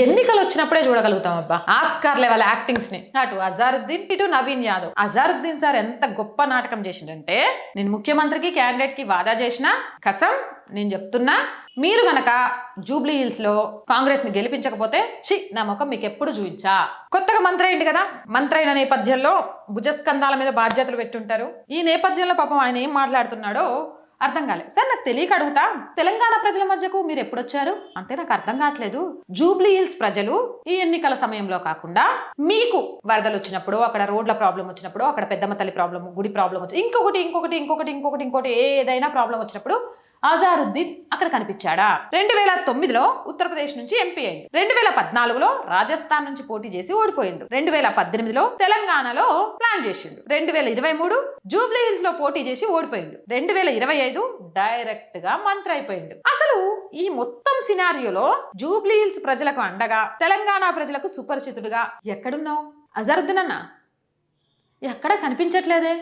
ఎన్నికలు వచ్చినప్పుడే చూడగలుగుతాం అబ్బా ఆస్కార్ లెవెల్ యాక్టింగ్స్ని అటు అజారుద్దీన్ ఇటు నవీన్ యాదవ్. అజారుద్దీన్ సార్ ఎంత గొప్ప నాటకం చేసిండంటే నేను ముఖ్యమంత్రికి క్యాండిడేట్కి వాదా చేసిన కసం నేను చెప్తున్నా మీరు గనక జూబ్లీ హిల్స్లో కాంగ్రెస్ని గెలిపించకపోతే చి నా ముఖం మీకు ఎప్పుడు చూపించా? కొత్తగా మంత్రి అయింది కదా మంత్రి అయిన నేపథ్యంలో భుజస్కంధాల మీద బాధ్యతలు పెట్టుంటారు. ఈ నేపథ్యంలో పాపం ఆయన ఏం మాట్లాడుతున్నాడో అర్థం కాలేదు సార్ నాకు తెలియక అడుగుతా. తెలంగాణ ప్రజల మధ్యకు మీరు ఎప్పుడు వచ్చారు అంటే నాకు అర్థం కావట్లేదు. జూబ్లీ హిల్స్ ప్రజలు ఈ ఎన్నికల సమయంలో కాకుండా మీకు వరదలు వచ్చినప్పుడు అక్కడ రోడ్ల ప్రాబ్లం వచ్చినప్పుడు అక్కడ పెద్దమ్మ తల్లి ప్రాబ్లం గుడి ప్రాబ్లం వచ్చి ఇంకొకటి ఇంకొకటి ఇంకొకటి ఇంకొకటి ఇంకొకటి ఏదైనా ప్రాబ్లం వచ్చినప్పుడు అజారుద్దీన్ అక్కడ కనిపించాడా? రెండు వేల తొమ్మిదిలో ఉత్తరప్రదేశ్ నుంచి ఎంపీ అయింది రెండు వేల పద్నాలుగులో రాజస్థాన్ నుంచి పోటీ చేసి ఓడిపోయిండు. రెండు వేల పద్దెనిమిదిలో తెలంగాణలో ప్లాన్ చేసిండు. రెండు వేల ఇరవై మూడు జూబ్లీ హిల్స్లో పోటీ చేసి ఓడిపోయిండు. రెండు వేల ఇరవై ఐదు డైరెక్ట్గా మంత్రి అయిపోయిండు. అసలు ఈ మొత్తం సినారియోలో జూబ్లీ హిల్స్ ప్రజలకు అండగా తెలంగాణ ప్రజలకు సుపరిచితుడుగా ఎక్కడున్నావు? అజరుద్దీన్ అన్న ఎక్కడ కనిపించట్లేదే?